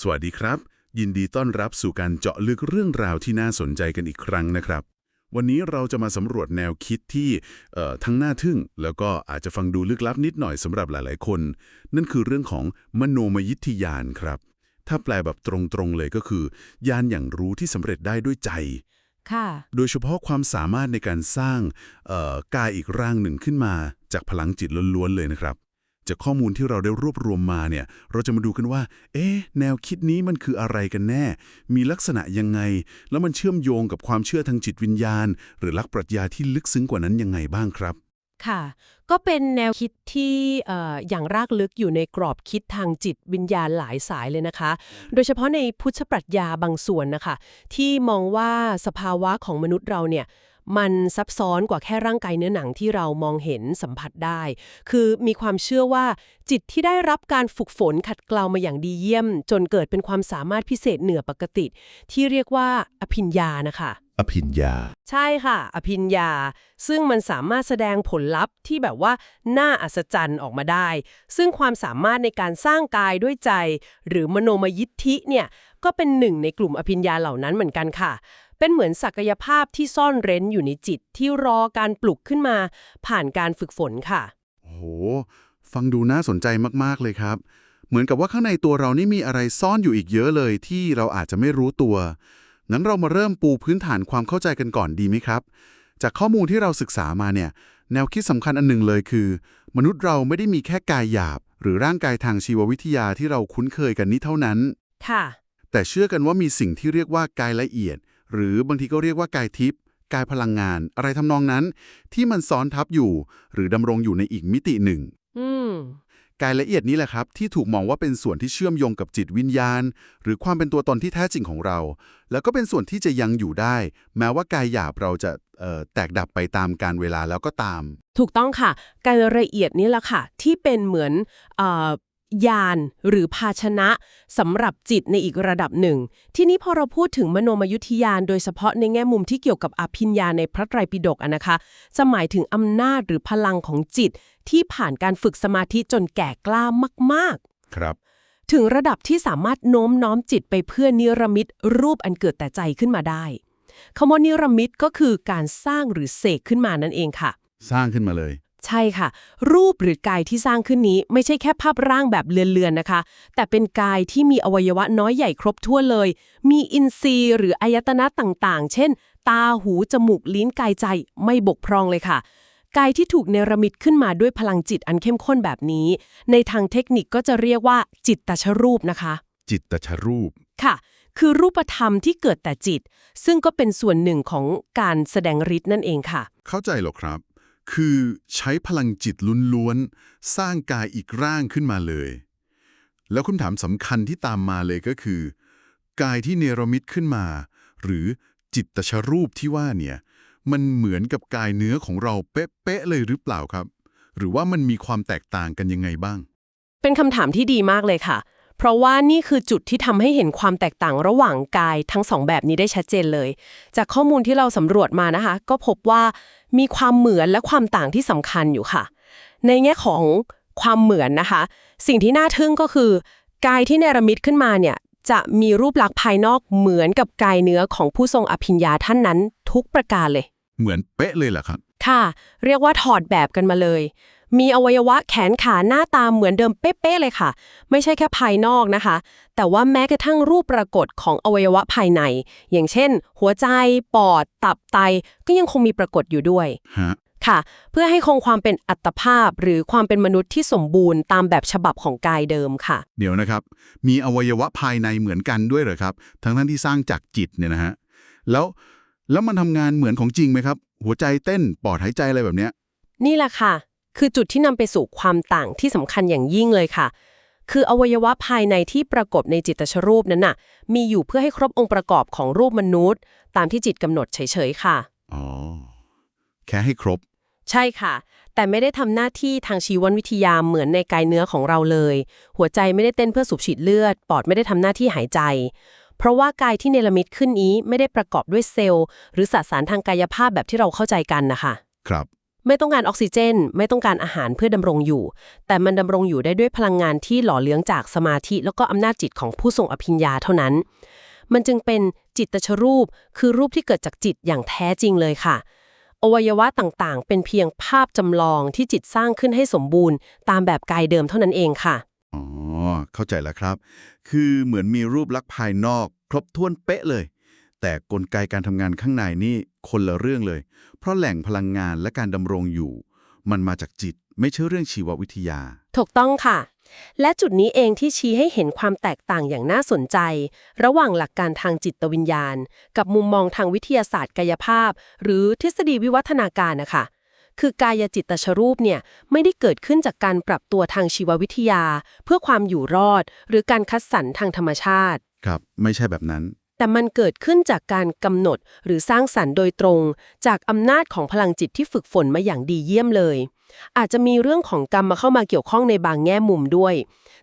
สวัสดีครับ ยินดีต้อนรับสู่การเจาะลึกเรื่องราวที่น่าสนใจกันอีกครั้งนะครับ วันนี้เราจะมาสำรวจแนวคิดที่เอ่อทั้งน่าทึ่ง แล้วก็อาจจะฟังดูลึกลับนิดหน่อยสำหรับหลาย ๆ คน นั่นคือเรื่องของมโนมยิทธิยานครับ ถ้าแปลแบบตรงๆเลยก็คือ ยานอย่างรู้ที่สำเร็จได้ด้วยใจค่ะโดยเฉพาะความสามารถในการสร้างเอ่อกายอีกร่างหนึ่งขึ้นมาจากพลังจิตล้วนๆเลยนะครับ จากข้อมูลที่เราได้รวบรวมมาเนี่ย เราจะมาดูกันว่า เอ๊ะ แนวคิดนี้มันคืออะไรกันแน่ มีลักษณะยังไง แล้วมันเชื่อมโยงกับความเชื่อทางจิตวิญญาณ หรือลักปรัชญาที่ลึกซึ้งกว่านั้นยังไงบ้างครับ ค่ะ ก็เป็นแนวคิดที่เอ่ออย่างรากลึกอยู่ในกรอบคิดทางจิตวิญญาณหลายสายเลยนะคะ โดยเฉพาะในพุทธปรัชญาบางส่วนนะคะ ที่มองว่าสภาวะของมนุษย์เราเนี่ย มันซับซ้อนกว่าแค่ร่างกายเนื้อหนังที่เรามองเห็นสัมผัสได้ คือมีความเชื่อว่าจิตที่ได้รับการฝึกฝนขัดเกลามาอย่างดีเยี่ยม จนเกิดเป็นความสามารถพิเศษเหนือปกติ ที่เรียกว่าอภิญญานะคะอภิญญา ใช่ค่ะ อภิญญา ซึ่งมันสามารถแสดงผลลัพธ์ที่แบบว่า น่าอัศจรรย์ออกมาได้ ซึ่งความสามารถในการสร้างกายด้วยใจ หรือมโนมยิทธิเนี่ย ก็เป็นหนึ่งในกลุ่มอภิญญาเหล่านั้นเหมือนกันค่ะ เป็นเหมือนศักยภาพที่ซ่อนเร้นอยู่ในจิตที่รอการปลุกขึ้นมา ผ่านการฝึกฝนค่ะ โอ้โห ฟังดูน่าสนใจมาก ๆ เลยครับ เหมือนกับว่าข้างในตัวเรานี่มีอะไรซ่อนอยู่อีกเยอะเลยที่เราอาจจะไม่รู้ตัวงั้นเรามาเริ่มปูพื้นฐานความเข้าใจกันก่อนดีไหมครับ จากข้อมูลที่เราศึกษามาเนี่ย แนวคิดสำคัญอันหนึ่งเลยคือ มนุษย์เราไม่ได้มีแค่กายหยาบ หรือร่างกายทางชีววิทยาที่เราคุ้นเคยกันนี้เท่านั้น ค่ะ แต่เชื่อกันว่ามีสิ่งที่เรียกว่ากายละเอียด หรือบางทีก็เรียกว่ากายทิพย์กายพลังงาน อะไรทำนองนั้น ที่มันซ้อนทับอยู่ หรือดำรงอยู่ในอีกมิติหนึ่งอืมกายละเอียดนี้แหละครับ ที่ถูกมองว่าเป็นส่วนที่เชื่อมโยงกับจิตวิญญาณ หรือความเป็นตัวตนที่แท้จริงของเรา แล้วก็เป็นส่วนที่จะยังอยู่ได้ แม้ว่ากายหยาบเราจะเอ่อแตกดับไปตามการเวลาแล้วก็ตาม ถูกต้องค่ะ การละเอียดนี่แหละค่ะ ที่เป็นเหมือนเอ่อ ยานหรือภาชนะสำหรับจิตในอีกระดับหนึ่ง ที่นี้พอเราพูดถึงมโนมยุทธยานโดยเฉพาะในแง่มุมที่เกี่ยวกับอภิญญาในพระไตรปิฎกอะนะคะ จะหมายถึงอำนาจหรือพลังของจิต ที่ผ่านการฝึกสมาธิจนแก่กล้ามากครับๆถึงระดับที่สามารถโน้มน้อมจิตไปเพื่อนิรมิตรูปอันเกิดแต่ใจขึ้นมาได้คำว่านิรมิตก็คือการสร้างหรือเสกขึ้นมานั่นเองค่ะ สร้างขึ้นมาเลย ใช่ค่ะ รูปหรือกายที่สร้างขึ้นนี้ไม่ใช่แค่ภาพร่างแบบเลือนๆนะคะ แต่เป็นกายที่มีอวัยวะน้อยใหญ่ครบทั่วนเลย มีอินทรีย์หรืออายตนะต่างๆ เช่น ตาหู จมูก ลิ้นกายใจไม่บกพร่องเลยค่ะกายที่ถูกเนรมิตขึ้นมาด้วยพลังจิตอันเข้มข้นแบบนี้ ในทางเทคนิคก็จะเรียกว่าจิตตชรูปนะคะ จิตตชรูปค่ะ คือรูปธรรมที่เกิดแต่จิต ซึ่งก็เป็นส่วนหนึ่งของการแสดงฤทธิ์นั่นเองค่ะ เข้าใจหรอครับ คือใช้พลังจิตล้วนๆ สร้างกายอีกร่างขึ้นมาเลย แล้วคำถามสำคัญที่ตามมาเลยก็คือ กายที่เนรมิตขึ้นมา หรือจิตตชรูปที่ว่าเนี่ยมันเหมือนกับกายเนื้อของเราเป๊ะๆเลยหรือเปล่าครับ หรือว่ามันมีความแตกต่างกันยังไงบ้าง เป็นคำถามที่ดีมากเลยค่ะ เพราะว่านี่คือจุดที่ทำให้เห็นความแตกต่างระหว่างกายทั้งสองแบบนี้ได้ชัดเจนเลย จากข้อมูลที่เราสำรวจมานะคะ ก็พบว่ามีความเหมือนและความต่างที่สำคัญอยู่ค่ะ ในแง่ของความเหมือนนะคะ สิ่งที่น่าทึ่งก็คือกายที่เนรมิตขึ้นมาเนี่ยจะมีรูปลักษณ์ภายนอกเหมือนกับกายเนื้อของผู้ทรงอภิญญาท่านนั้นทุกประการเลย เหมือนเป๊ะเลยเหรอครับ ค่ะ เรียกว่าถอดแบบกันมาเลย มีอวัยวะแขนขาหน้าตาเหมือนเดิมเป๊ะๆเลยค่ะ ไม่ใช่แค่ภายนอกนะคะ แต่ว่าแม้กระทั่งรูปปรากฏของอวัยวะภายใน อย่างเช่น หัวใจ ปอด ตับไต ก็ยังคงมีปรากฏอยู่ด้วยฮะค่ะ เพื่อให้คงความเป็นอัตภาพหรือความเป็นมนุษย์ที่สมบูรณ์ตามแบบฉบับของกายเดิมค่ะ เดี๋ยวนะครับ มีอวัยวะภายในเหมือนกันด้วยเหรอครับ ทั้งท่านที่สร้างจากจิตเนี่ยนะฮะแล้วแล้วมันทำงานเหมือนของจริงไหมครับ หัวใจเต้นปอดหายใจอะไรแบบเนี้ยนี่แหละค่ะ คือจุดที่นำไปสู่ความต่างที่สำคัญอย่างยิ่งเลยค่ะ คืออวัยวะภายในที่ปรากฏในจิตตชรูปนั้นน่ะ มีอยู่เพื่อให้ครบองค์ประกอบของรูปมนุษย์ ตามที่จิตกำหนดเฉยๆค่ะ อ๋อ แค่ให้ครบ ใช่ค่ะ แต่ไม่ได้ทำหน้าที่ทางชีววิทยาเหมือนในกายเนื้อของเราเลย หัวใจไม่ได้เต้นเพื่อสูบฉีดเลือด ปอดไม่ได้ทำหน้าที่หายใจเพราะว่ากายที่เนรมิตขึ้นนี้ไม่ได้ประกอบด้วยเซลล์ หรือสสารทางกายภาพแบบที่เราเข้าใจกันนะคะ ครับ ไม่ต้องการออกซิเจน ไม่ต้องการอาหารเพื่อดำรงอยู่ แต่มันดำรงอยู่ได้ด้วยพลังงานที่หล่อเลี้ยงจากสมาธิ แล้วก็อำนาจจิตของผู้ทรงอภิญญาเท่านั้น มันจึงเป็นจิตตชรูป คือรูปที่เกิดจากจิตอย่างแท้จริงเลยค่ะ อวัยวะต่างๆ เป็นเพียงภาพจำลองที่จิตสร้างขึ้นให้สมบูรณ์ ตามแบบกายเดิมเท่านั้นเองค่ะ อ๋อ เข้าใจแล้วครับ คือเหมือนมีรูปลักษณ์ภายนอก ครบถ้วนเป๊ะเลย แต่กลไกการทำงานข้างในนี่คนละเรื่องเลย เพราะแหล่งพลังงานและการดำรงอยู่ มันมาจากจิตไม่ใช่เรื่องชีววิทยา ถูกต้องค่ะ และจุดนี้เองที่ชี้ให้เห็นความแตกต่างอย่างน่าสนใจ ระหว่างหลักการทางจิตวิญญาณ กับมุมมองทางวิทยาศาสตร์กายภาพ หรือทฤษฎีวิวัฒนาการนะคะคือกายจิตตชรูปเนี่ยไม่ได้เกิดขึ้นจากการปรับตัวทางชีววิทยา เพื่อความอยู่รอด หรือการคัดสรรทางธรรมชาติ ครับ ไม่ใช่แบบนั้น แต่มันเกิดขึ้นจากการกำหนดหรือสร้างสรรค์โดยตรง จากอำนาจของพลังจิตที่ฝึกฝนมาอย่างดีเยี่ยมเลย อาจจะมีเรื่องของกรรมมาเข้ามาเกี่ยวข้องในบางแง่มุมด้วย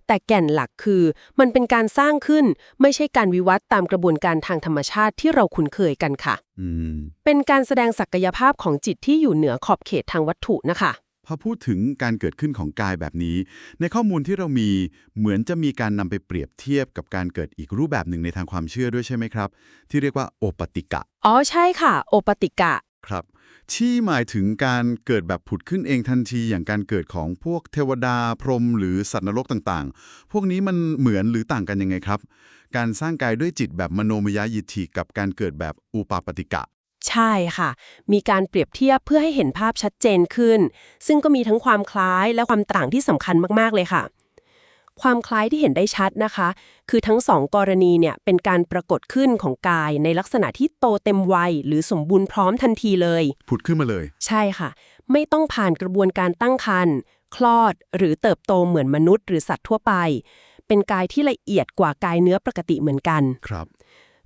แต่แก่นหลักคือ มันเป็นการสร้างขึ้น ไม่ใช่การวิวัฒน์ตามกระบวนการทางธรรมชาติที่เราคุ้นเคยกันค่ะอืมเป็นการแสดงศักยภาพของจิตที่อยู่เหนือขอบเขตทางวัตถุนะคะ พอพูดถึงการเกิดขึ้นของกายแบบนี้ ในข้อมูลที่เรามีเหมือนจะมีการนำไปเปรียบเทียบกับการเกิดอีกรูปแบบหนึ่งในทางความเชื่อด้วยใช่ไหมครับ ที่เรียกว่าโอปติกะ อ๋อใช่ค่ะ โอปติกะ ครับ ที่หมายถึงการเกิดแบบผุดขึ้นเองทันทีอย่างการเกิดของพวกเทวดาพรหมหรือสัตว์นรกต่างๆ พวกนี้มันเหมือนหรือต่างกันยังไงครับ การสร้างกายด้วยจิตแบบมโนมยยิทธิกับการเกิดแบบอุปาปติกะ ใช่ค่ะ มีการเปรียบเทียบเพื่อให้เห็นภาพชัดเจนขึ้น ซึ่งก็มีทั้งความคล้ายและความต่างที่สำคัญมาก ๆ เลยค่ะ ความคล้ายที่เห็นได้ชัดนะคะ คือทั้งสองกรณีเนี่ยเป็นการปรากฏขึ้นของกายในลักษณะที่โตเต็มวัย หรือสมบูรณ์พร้อมทันทีเลย ผุดขึ้นมาเลย ใช่ค่ะ ไม่ต้องผ่านกระบวนการตั้งครรภ์คลอด หรือเติบโตเหมือนมนุษย์ หรือสัตว์ทั่วไป เป็นกายที่ละเอียดกว่ากายเนื้อปกติเหมือนกัน ครับ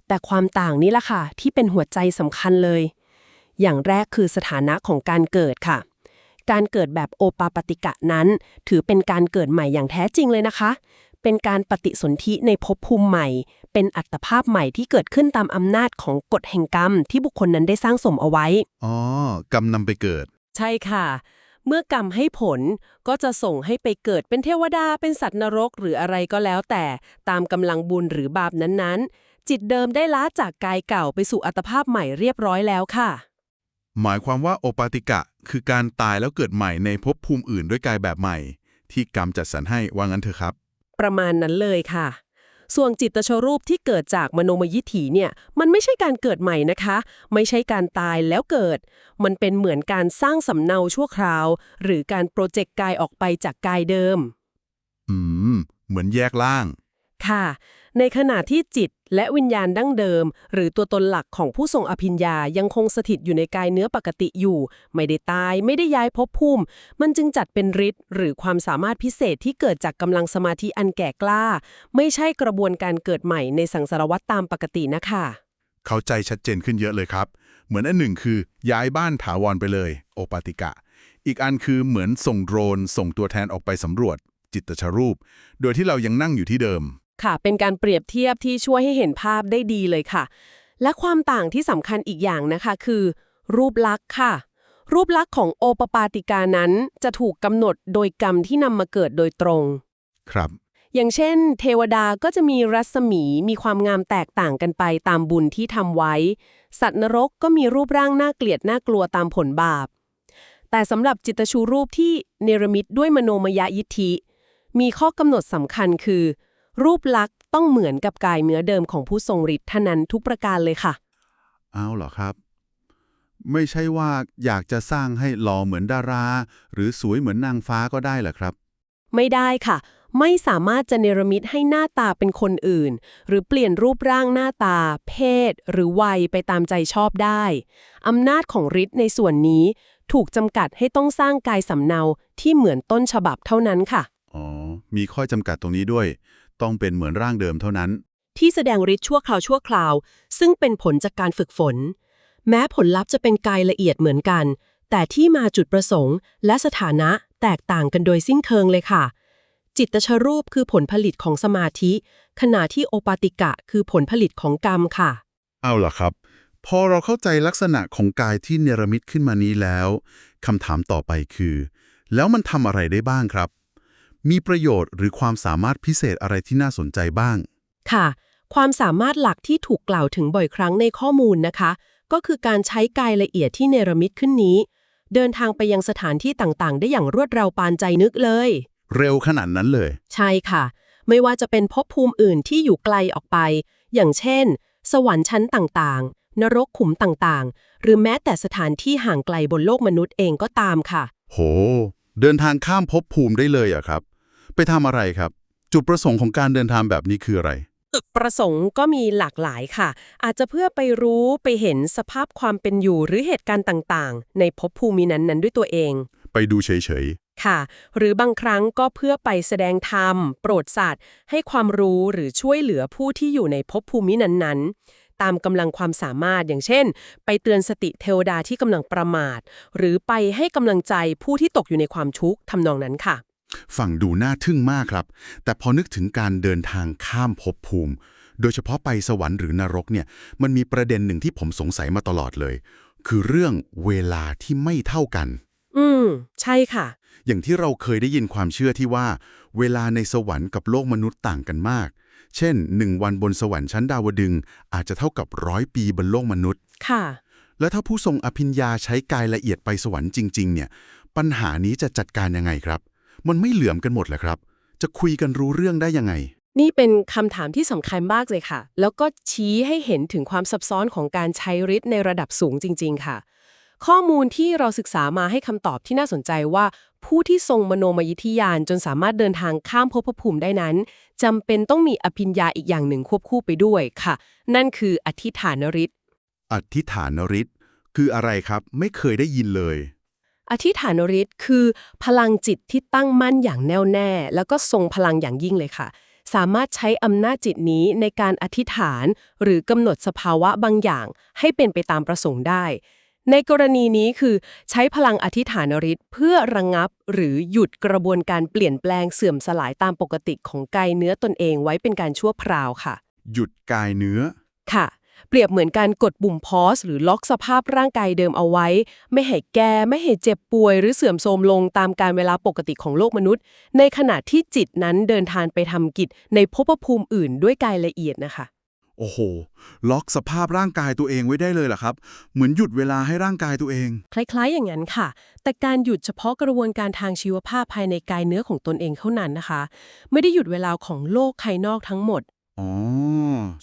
แต่ความต่างนี้ล่ะค่ะ ที่เป็นหัวใจสำคัญเลย อย่างแรกคือสถานะของการเกิดค่ะ การเกิดแบบโอปาปติกะนั้น ถือเป็นการเกิดใหม่อย่างแท้จริงเลยนะคะ เป็นการปฏิสนธิในภพภูมิใหม่ เป็นอัตภาพใหม่ที่เกิดขึ้นตามอำนาจของกฎแห่งกรรม ที่บุคคลนั้นได้สร้างสมเอาไว้ อ๋อกำนำไปเกิด ใช่ค่ะ เมื่อกรรมให้ผลก็จะส่งให้ไปเกิดเป็นเทวดา เป็นสัตว์นรกหรืออะไรก็แล้วแต่ ตามกำลังบุญหรือบาปนั้นๆ จิตเดิมได้ล้าจากกายเก่าไปสู่อัตภาพใหม่เรียบร้อยแล้วค่ะ หมายความว่าโอปาติกะ คือการตายแล้วเกิดใหม่ในภพภูมิอื่นด้วยกายแบบใหม่ ที่กรรมจัดสรรให้ว่างั้นเถอะครับ ประมาณนั้นเลยค่ะ ส่วนจิตตชรูปที่เกิดจากมโนมยิทธิเนี่ยมันไม่ใช่การเกิดใหม่นะคะ ไม่ใช่การตายแล้วเกิด มันเป็นเหมือนการสร้างสำเนาชั่วคราว หรือการโปรเจกต์กายออกไปจากกายเดิม อืม เหมือนแยกล่าง ค่ะ ในขณะที่จิตและวิญญาณดั้งเดิม หรือตัวตนหลักของผู้ทรงอภิญญายังคงสถิตอยู่ในกายเนื้อปกติอยู่ ไม่ได้ตายไม่ได้ย้ายภพภูมิ มันจึงจัดเป็นฤทธิ์หรือความสามารถพิเศษที่เกิดจากกำลังสมาธิอันแก่กล้า ไม่ใช่กระบวนการเกิดใหม่ในสังสารวัตตามปกตินะคะ เข้าใจชัดเจนขึ้นเยอะเลยครับ เหมือนอันหนึ่งคือย้ายบ้านถาวรไปเลย โอปาติกะ อีกอันคือเหมือนส่งโดรน ส่งตัวแทนออกไปสำรวจ จิตตชรูป โดยที่เรายังนั่งอยู่ที่เดิม ค่ะ เป็นการเปรียบเทียบที่ช่วยให้เห็นภาพได้ดีเลยค่ะ และความต่างที่สำคัญอีกอย่างนะคะ คือ รูปลักษณ์ค่ะ รูปลักษณ์ของโอปปาติกานั้นจะถูกกำหนดโดยกรรมที่นำมาเกิดโดยตรง ครับ อย่างเช่น เทวดาก็จะมีรัศมีมีความงามแตกต่างกันไปตามบุญที่ทำไว้ สัตว์นรกก็มีรูปร่างน่าเกลียดน่ากลัวตามผลบาป แต่สำหรับจิตตชูรูปที่เนรมิตด้วยมโนมยยิทธิ มีข้อกำหนดสำคัญคือ รูปลักษณ์ต้องเหมือนกับกายเนื้อเดิมของผู้ทรงฤทธิ์เท่านั้นทุกประการเลยค่ะ เอาเหรอครับ ไม่ใช่ว่าอยากจะสร้างให้หล่อเหมือนดารา หรือสวยเหมือนนางฟ้าก็ได้เหรอครับ ไม่ได้ค่ะ ไม่สามารถจะเนรมิตให้หน้าตาเป็นคนอื่น หรือเปลี่ยนรูปร่างหน้าตา เพศ หรือวัยไปตามใจชอบได้อำนาจของฤทธิ์ในส่วนนี้ถูกจำกัดให้ต้องสร้างกายสำเนาที่เหมือนต้นฉบับเท่านั้นค่ะ อ๋อ มีข้อจำกัดตรงนี้ด้วย ต้องเป็นเหมือนร่างเดิมเท่านั้น ที่แสดงฤทธิ์ชั่วคราวชั่วคราว ซึ่งเป็นผลจากการฝึกฝน แม้ผลลัพธ์จะเป็นกายละเอียดเหมือนกัน แต่ที่มาจุดประสงค์ และสถานะแตกต่างกันโดยสิ้นเชิงเลยค่ะ จิตตชรูปคือผลผลิตของสมาธิ ขณะที่โอปาติกะคือผลผลิตของกรรมค่ะ เอาเหรอครับพพอเราเข้าใจลักษณะของกายที่เนรมิตขึ้นมานี้แล้วคำถามต่อไปคือ แล้วมันทำอะไรได้บ้างครับ มีประโยชน์หรือความสามารถพิเศษอะไรที่น่าสนใจบ้าง ค่ะ ความสามารถหลักที่ถูกกล่าวถึงบ่อยครั้งในข้อมูลนะคะ ก็คือการใช้กายละเอียดที่เนรมิตขึ้นนี้ เดินทางไปยังสถานที่ต่างๆ ได้อย่างรวดเร็วปานใจนึกเลย เร็วขนาดนั้นเลย ใช่ค่ะ ไม่ว่าจะเป็นภพภูมิอื่นที่อยู่ไกลออกไป อย่างเช่น สวรรค์ชั้นต่างๆ นรกขุมต่างๆ หรือแม้แต่สถานที่ห่างไกลบนโลกมนุษย์เองก็ตามค่ะ โห เดินทางข้ามภพภูมิได้เลยเหรอะครับ ไปทำอะไรครับ จุดประสงค์ของการเดินทางแบบนี้คืออะไรประสงค์ก็มีหลากหลายค่ะ อาจจะเพื่อไปรู้ไปเห็นสภาพความเป็นอยู่หรือเหตุการณ์ต่างๆ ในภพภูมินั้นๆ ด้วยตัวเอง ไปดูเฉยค่ะ หรือบางครั้งก็เพื่อไปแสดงธรรม โปรดสัตว์ ให้ความรู้หรือช่วยเหลือผู้ที่อยู่ในภพภูมินั้นๆ ตามกำลังความสามารถอย่างเช่น ไปเตือนสติเทวดาที่กำลังประมาท หรือไปให้กำลังใจผู้ที่ตกอยู่ในความทุกข์ทำนองนั้นค่ะๆฝั่งดูน่าทึ่งมากครับ แต่พอนึกถึงการเดินทางข้ามภพภูมิ โดยเฉพาะไปสวรรค์หรือนรกเนี่ยมันมีประเด็นหนึ่งที่ผมสงสัยมาตลอดเลย คือเรื่องเวลาที่ไม่เท่ากัน อืม ใช่ค่ะ อย่างที่เราเคยได้ยินความเชื่อที่ว่า เวลาในสวรรค์กับโลกมนุษย์ต่างกันมาก เช่นหนึ่งวันบนสวรรค์ชั้นดาวดึงส์อาจจะเท่ากับร้อยปีบนโลกมนุษย์ ค่ะ แล้วถ้าผู้ทรงอภิญญาใช้กายละเอียดไปสวรรค์จริง ๆ เนี่ย ปัญหานี้จะจัดการยังไงครับ มันไม่เหลื่อมกันหมดเหรอครับ จะคุยกันรู้เรื่องได้ยังไง นี่เป็นคำถามที่สำคัญมากเลยค่ะ แล้วก็ชี้ให้เห็นถึงความซับซ้อนของการใช้ฤทธิ์ในระดับสูงจริง ๆ ค่ะ ข้อมูลที่เราศึกษามาให้คำตอบที่น่าสนใจว่า ผู้ที่ทรงมโนมยิทธิยานจนสามารถเดินทางข้ามภพภูมิได้นั้นจำเป็นต้องมีอภิญญาอีกอย่างหนึ่งควบคู่ไปด้วยค่ะ นั่นคืออธิฐานฤทธิ์อธิฐานฤทธิ์คืออะไรครับไม่เคยได้ยินเลย อธิฐานฤทธิ์คือ พลังจิตที่ตั้งมั่นอย่างแน่วแน่ แล้วก็ทรงพลังอย่างยิ่งเลยค่ะ สามารถใช้อำนาจจิตนี้ในการอธิษฐาน หรือกำหนดสภาวะบางอย่าง ให้เป็นไปตามประสงค์ได้ ในกรณีนี้คือใช้พลังอธิฐานฤทธิ์เพื่อระงงับ หรือหยุดกระบวนการเปลี่ยนแปลงเสื่อมสลายตามปกติของกายเนื้อตนเองไว้เป็นการชั่วคราวค่ะ หยุดกายเนื้อ ค่ะ เปรียบเหมือนการกดปุ่มพอสหรือล็อกสภาพร่างกายเดิมเอาไว้ ไม่ให้แก่ไม่ให้เจ็บป่วย หรือเสื่อมโทรมลงตามการเวลาปกติของโลกมนุษย์ ในขณะที่จิตนั้นเดินทางไปทำกิจในภพภูมิอื่นด้วยกายละเอียดนะคะ โอ้โห ล็อกสภาพร่างกายตัวเองไว้ได้เลยเหรอครับ เหมือนหยุดเวลาให้ร่างกายตัวเอง คล้าย ๆ อย่างนั้นค่ะ แต่การหยุดเฉพาะกระบวนการทางชีวภาพภายในกายเนื้อของตนเองเท่านั้นนะคะ ไม่ได้หยุดเวลาของโลกภายนอกทั้งหมด อ๋อ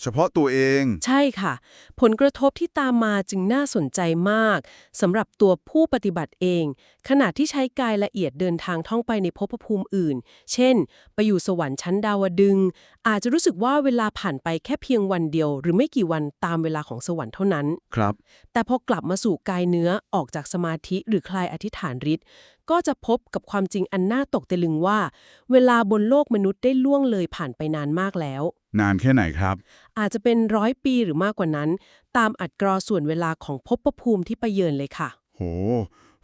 เฉพาะตัวเอง ใช่ค่ะ ผลกระทบที่ตามมาจึงน่าสนใจมากสำหรับตัวผู้ปฏิบัติเอง ขณะที่ใช้กายละเอียดเดินทางท่องไปในภพภูมิอื่น เช่น ไปอยู่สวรรค์ชั้นดาวดึงส์อาจจะรู้สึกว่าเวลาผ่านไปแค่เพียงวันเดียว หรือไม่กี่วันตามเวลาของสวรรค์เท่านั้น ครับ แต่พอกลับมาสู่กายเนื้อออกจากสมาธิหรือคลายอธิษฐานฤทธิ์ ก็จะพบกับความจริงอันน่าตกตะลึงว่า เวลาบนโลกมนุษย์ได้ล่วงเลยผ่านไปนานมากแล้ว นานแค่ไหนครับ อาจจะเป็นร้อยปีหรือมากกว่านั้น ตามอัตราส่วนเวลาของภพภูมิที่ไปเยือนเลยค่ะ โห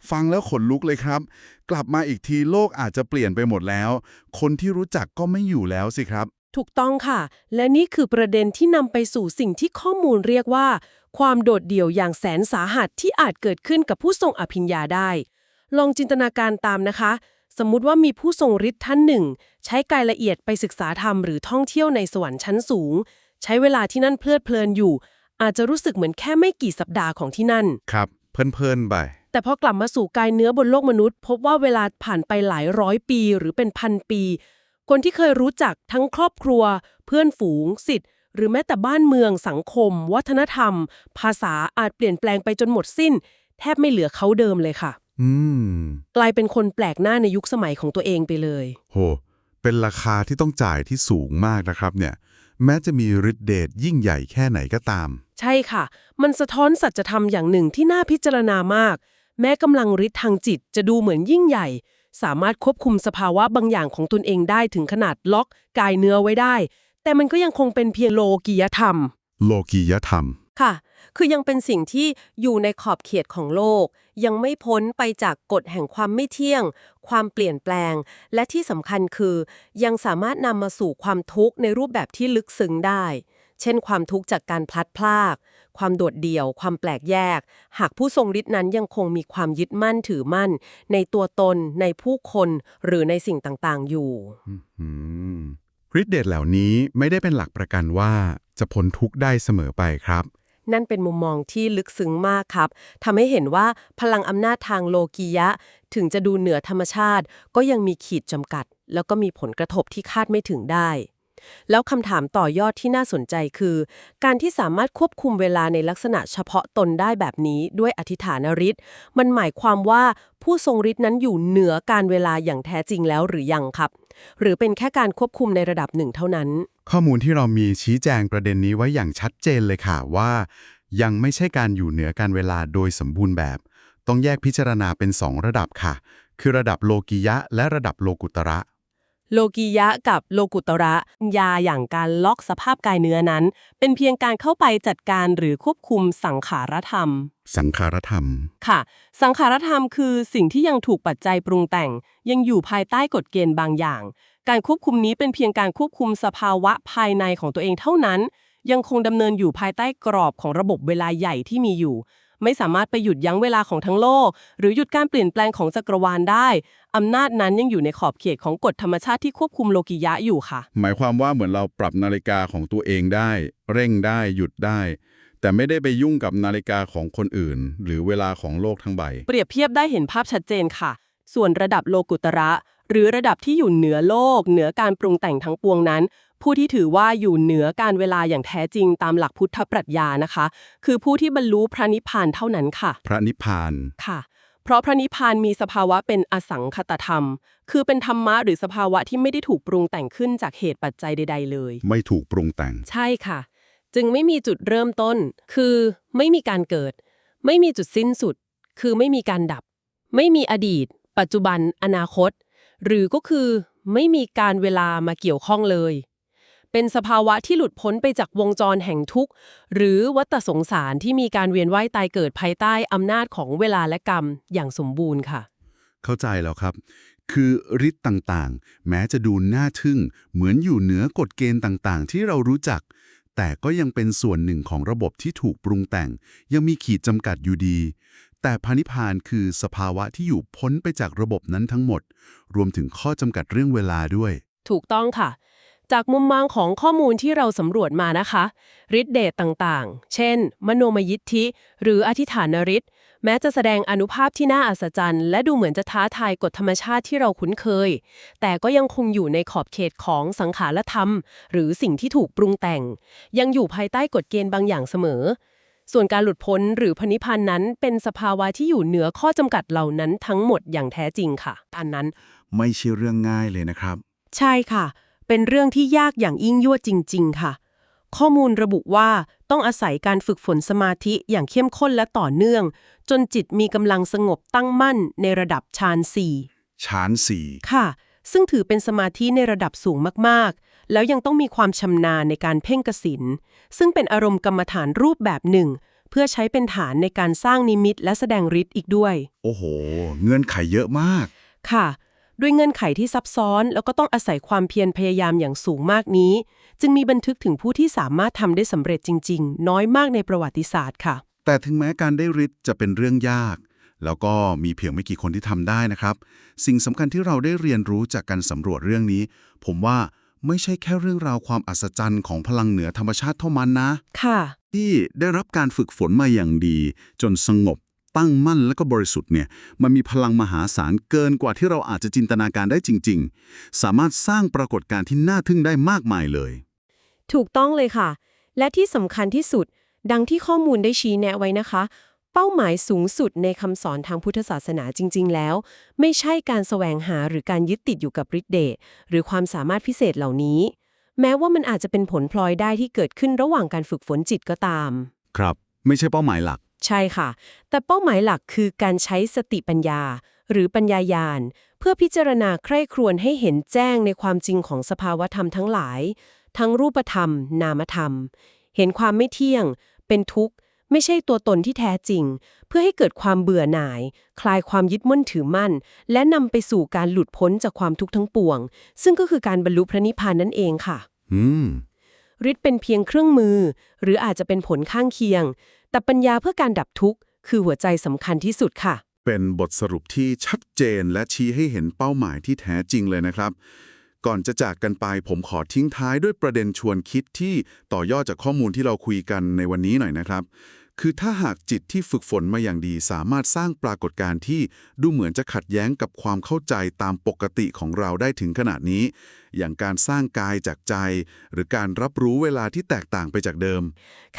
ฟังแล้วขนลุกเลยครับ กลับมาอีกทีโลกอาจจะเปลี่ยนไปหมดแล้ว คนที่รู้จักก็ไม่อยู่แล้วสิครับ ถูกต้องค่ะ และนี่คือประเด็นที่นำไปสู่สิ่งที่ข้อมูลเรียกว่า ความโดดเดี่ยวอย่างแสนสาหัสที่อาจเกิดขึ้นกับผู้ทรงอภิญญาได้ ลองจินตนาการตามนะคะ สมมุติว่ามีผู้ทรงฤทธิ์ท่านหนึ่ง ใช้กายละเอียดไปศึกษาธรรมหรือท่องเที่ยวในสวรรค์ชั้นสูง ใช้เวลาที่นั่นเพลิดเพลินอยู่ อาจจะรู้สึกเหมือนแค่ไม่กี่สัปดาห์ของที่นั่น ครับ เพลินๆไป แต่พอกลับมาสู่กายเนื้อบนโลกมนุษย์ พบว่าเวลาผ่านไปหลายร้อยปีหรือเป็นพันปี คนที่เคยรู้จักทั้งครอบครัว เพื่อนฝูงสิทธิ์หรือแม้แต่บ้านเมือง สังคม วัฒนธรรม ภาษาอาจเปลี่ยนแปลงไปจนหมดสิ้น แทบไม่เหลือเขาเดิมเลยค่ะ อืม กลายเป็นคนแปลกหน้าในยุคสมัยของตัวเองไปเลย โห เป็นราคาที่ต้องจ่ายที่สูงมากนะครับเนี่ย แม้จะมีฤทธิ์เดชยิ่งใหญ่แค่ไหนก็ตาม ใช่ค่ะ มันสะท้อนสัจธรรมอย่างหนึ่งที่น่าพิจารณามาก แม้กำลังฤทธิ์ทางจิตจะดูเหมือนยิ่งใหญ่ สามารถควบคุมสภาวะบางอย่างของตนเองได้ถึงขนาดล็อกกายเนื้อไว้ได้ แต่มันก็ยังคงเป็นเพียงโลกียธรรม โลกียธรรม ค่ะ คือยังเป็นสิ่งที่อยู่ในขอบเขตของโลก ยังไม่พ้นไปจากกฎแห่งความไม่เที่ยง ความเปลี่ยนแปลง และที่สำคัญคือ ยังสามารถนำมาสู่ความทุกข์ในรูปแบบที่ลึกซึ้งได้ เช่น ความทุกข์จากการพลัดพราก ความโดดเดี่ยว ความแปลกแยก หากผู้ทรงฤทธิ์นั้นยังคงมีความยึดมั่นถือมั่น ในตัวตน ในผู้คน หรือในสิ่งต่างๆ อยู่ฤทธิ์เดชเหล่านี้ไม่ได้เป็นหลักประกันว่าจะพ้นทุกข์ได้เสมอไปครับ นั่นเป็นมุมมองที่ลึกซึ้งมากครับทำให้เห็นว่าพลังอำนาจทางโลกียะ ถึงจะดูเหนือธรรมชาติ ก็ยังมีขีดจำกัด แล้วก็มีผลกระทบที่คาดไม่ถึงได้ แล้วคำถามต่อยอดที่น่าสนใจคือ การที่สามารถควบคุมเวลาในลักษณะเฉพาะตนได้แบบนี้ด้วยอธิฐานฤทธิ์มันหมายความว่าผู้ทรงฤทธิ์นั้นอยู่เหนือการเวลาอย่างแท้จริงแล้วหรือยังครับ หรือเป็นแค่การควบคุมในระดับหนึ่งเท่านั้น ข้อมูลที่เรามีชี้แจงประเด็นนี้ไว้อย่างชัดเจนเลยค่ะว่า ยังไม่ใช่การอยู่เหนือการเวลาโดยสมบูรณ์แบบ ต้องแยกพิจารณาเป็น 2 ระดับค่ะ คือระดับโลกิยะ และระดับโลกุตระ โลกียะกับโลกุตระยาอย่างการล็อกสภาพกายเนื้อนั้น เป็นเพียงการเข้าไปจัดการหรือควบคุมสังขารธรรม สังขารธรรม ค่ะ สังขารธรรมคือสิ่งที่ยังถูกปัจจัยปรุงแต่ง ยังอยู่ภายใต้กฎเกณฑ์บางอย่าง การควบคุมนี้เป็นเพียงการควบคุมสภาวะภายในของตัวเองเท่านั้น ยังคงดำเนินอยู่ภายใต้กรอบของระบบเวลาใหญ่ที่มีอยู่ ไม่สามารถไปหยุดยั้งเวลาของทั้งโลก หรือหยุดการเปลี่ยนแปลงของจักรวาลได้อำนาจนั้นยังอยู่ในขอบเขตของกฎธรรมชาติที่ควบคุมโลกิยะอยู่ค่ะ หมายความว่าเหมือนเราปรับนาฬิกาของตัวเองได้ เร่งได้หยุดได้ แต่ไม่ได้ไปยุ่งกับนาฬิกาของคนอื่น หรือเวลาของโลกทั้งใบ เปรียบเทียบได้เห็นภาพชัดเจนค่ะ ส่วนระดับโลกุตระ หรือระดับที่อยู่เหนือโลก เหนือการปรุงแต่งทั้งปวงนั้น ผู้ที่ถือว่าอยู่เหนือการเวลาอย่างแท้จริงตามหลักพุทธปรัชญานะคะ คือผู้ที่บรรลุพระนิพพานเท่านั้นค่ะ พระนิพพานค่ะ เพราะพระนิพพานมีสภาวะเป็นอสังคตธรรม คือเป็นธรรมะหรือสภาวะที่ไม่ได้ถูกปรุงแต่งขึ้นจากเหตุปัจจัยใด ๆ เลย ไม่ถูกปรุงแต่ง ใช่ค่ะ จึงไม่มีจุดเริ่มต้น คือไม่มีการเกิด ไม่มีจุดสิ้นสุด คือไม่มีการดับ ไม่มีอดีต ปัจจุบัน อนาคต หรือก็คือไม่มีการเวลามาเกี่ยวข้องเลย เป็นสภาวะที่หลุดพ้นไปจากวงจรแห่งทุกข์ หรือวัฏสงสารที่มีการเวียนว่ายตายเกิดภายใต้อำนาจของเวลาและกรรมอย่างสมบูรณ์ค่ะ เข้าใจแล้วครับ คือฤทธิ์ต่างๆ แม้จะดูน่าทึ่ง เหมือนอยู่เหนือกฎเกณฑ์ต่างๆ ที่เรารู้จัก แต่ก็ยังเป็นส่วนหนึ่งของระบบที่ถูกปรุงแต่ง ยังมีขีดจำกัดอยู่ดี แต่พานิพานคือสภาวะที่อยู่พ้นไปจากระบบนั้นทั้งหมด รวมถึงข้อจำกัดเรื่องเวลาด้วย ถูกต้องค่ะ จากมุมมองของข้อมูลที่เราสำรวจมานะคะฤทธิเดชต่างๆ เช่น มโนมยิทธิ หรืออธิฐานฤทธิ์แม้จะแสดงอนุภาพที่น่าอัศจรรย์ และดูเหมือนจะท้าทายกฎธรรมชาติที่เราคุ้นเคย แต่ก็ยังคงอยู่ในขอบเขตของสังขารธรรม หรือสิ่งที่ถูกปรุงแต่ง ยังอยู่ภายใต้กฎเกณฑ์บางอย่างเสมอ ส่วนการหลุดพ้นหรือพนิพพานนั้นเป็นสภาวะที่อยู่เหนือข้อจำกัดเหล่านั้นทั้งหมดอย่างแท้จริงค่ะ อันนั้นไม่ใช่เรื่องง่ายเลยนะครับ ใช่ค่ะ เป็นเรื่องที่ยากอย่างยิ่งยวดจริง ๆ ค่ะ ข้อมูลระบุว่าต้องอาศัยการฝึกฝนสมาธิอย่างเข้มข้นและต่อเนื่อง จนจิตมีกำลังสงบตั้งมั่นในระดับฌานสี่ชานสี่ค่ะ ซึ่งถือเป็นสมาธิในระดับสูงมากๆ แล้วยังต้องมีความชำนาญในการเพ่งกสินซึ่งเป็นอารมณ์กรรมฐานรูปแบบหนึ่ง เพื่อใช้เป็นฐานในการสร้างนิมิตและแสดงฤทธิ์อีกด้วย โอ้โห เงื่อนไขเยอะมาก ค่ะ ด้วยเงื่อนไขที่ซับซ้อน แล้วก็ต้องอาศัยความเพียรพยายามอย่างสูงมากนี้ จึงมีบันทึกถึงผู้ที่สามารถทำได้สำเร็จจริง ๆ น้อยมากในประวัติศาสตร์ค่ะ แต่ถึงแม้การได้ฤทธิ์จะเป็นเรื่องยากแล้วก็มีเพียงไม่กี่คนที่ทำได้นะครับ สิ่งสำคัญที่เราได้เรียนรู้จากการสำรวจเรื่องนี้ ผมว่า ไม่ใช่แค่เรื่องราวความอัศจรรย์ของพลังเหนือธรรมชาติเท่านั้นนะ ค่ะ ที่ได้รับการฝึกฝนมาอย่างดี จนสงบ ตั้งมั่นและก็บริสุทธิ์เนี่ย มันมีพลังมหาศาลเกินกว่าที่เราอาจจะจินตนาการได้จริง ๆ สามารถสร้างปรากฏการณ์ที่น่าทึ่งได้มากมายเลย ถูกต้องเลยค่ะ และที่สำคัญที่สุด ดังที่ข้อมูลได้ชี้แนะไว้นะคะ เป้าหมายสูงสุดในคำสอนทางพุทธศาสนาจริง ๆ แล้ว ไม่ใช่การแสวงหาหรือการยึดติดอยู่กับฤทธิเดชหรือความสามารถพิเศษเหล่านี้ แม้ว่ามันอาจจะเป็นผลพลอยได้ที่เกิดขึ้นระหว่างการฝึกฝนจิตก็ตาม ครับ ไม่ใช่เป้าหมายหลัก ใช่ค่ะ แต่เป้าหมายหลักคือการใช้สติปัญญา หรือปัญญายาณเพื่อพิจารณาใคร่ครวญให้เห็นแจ้งในความจริงของสภาวธรรมทั้งหลาย ทั้งรูปธรรม นามธรรม เห็นความไม่เที่ยง เป็นทุกข์ ไม่ใช่ตัวตนที่แท้จริง เพื่อให้เกิดความเบื่อหน่าย คลายความยึดมั่นถือมั่น และนำไปสู่การหลุดพ้นจากความทุกข์ทั้งปวง ซึ่งก็คือการบรรลุพระนิพพานนั่นเองค่ะ อืมฤทธิ์เป็นเพียงเครื่องมือ หรืออาจจะเป็นผลข้างเคียง แต่ปัญญาเพื่อการดับทุกข์คือหัวใจสำคัญที่สุดค่ะ เป็นบทสรุปที่ชัดเจนและชี้ให้เห็นเป้าหมายที่แท้จริงเลยนะครับ ก่อนจะจากกันไปผมขอทิ้งท้ายด้วยประเด็นชวนคิดที่ต่อยอดจากข้อมูลที่เราคุยกันในวันนี้หน่อยนะครับ คือถ้าหากจิตที่ฝึกฝนมาอย่างดีสามารถสร้างปรากฏการณ์ที่ดูเหมือนจะขัดแย้งกับความเข้าใจตามปกติของเราได้ถึงขนาดนี้ อย่างการสร้างกายจากใจ หรือการรับรู้เวลาที่แตกต่างไปจากเดิม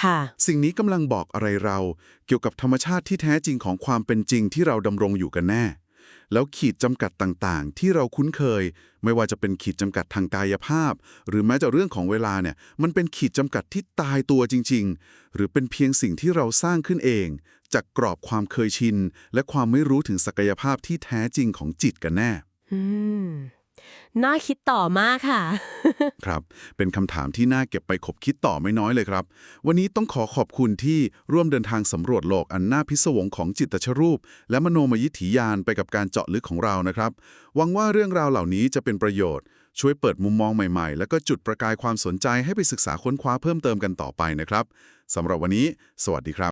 ค่ะ สิ่งนี้กำลังบอกอะไรเรา เกี่ยวกับธรรมชาติที่แท้จริงของความเป็นจริงที่เราดำรงอยู่กันแน่ แล้วขีดจำกัดต่างๆ ที่เราคุ้นเคย ไม่ว่าจะเป็นขีดจำกัดทางกายภาพ หรือแม้แต่เรื่องของเวลาเนี่ยมันเป็นขีดจำกัดที่ตายตัวจริง ๆ หรือเป็นเพียงสิ่งที่เราสร้างขึ้นเอง จากกรอบความเคยชิน และความไม่รู้ถึงศักยภาพที่แท้จริงของจิตกันแน่อืม น่าคิดต่อมากค่ะ ครับ เป็นคำถามที่น่าเก็บไปขบคิดต่อไม่น้อยเลยครับ วันนี้ต้องขอขอบคุณที่ร่วมเดินทางสำรวจโลกอันน่าพิศวงของจิตตชรูป และมโนมยิทธิยานไปกับการเจาะลึกของเรานะครับ หวังว่าเรื่องราวเหล่านี้จะเป็นประโยชน์ ช่วยเปิดมุมมองใหม่ๆ แล้วก็จุดประกายความสนใจให้ไปศึกษาค้นคว้าเพิ่มเติมกันต่อไปนะครับสำหรับวันนี้ สวัสดีครับ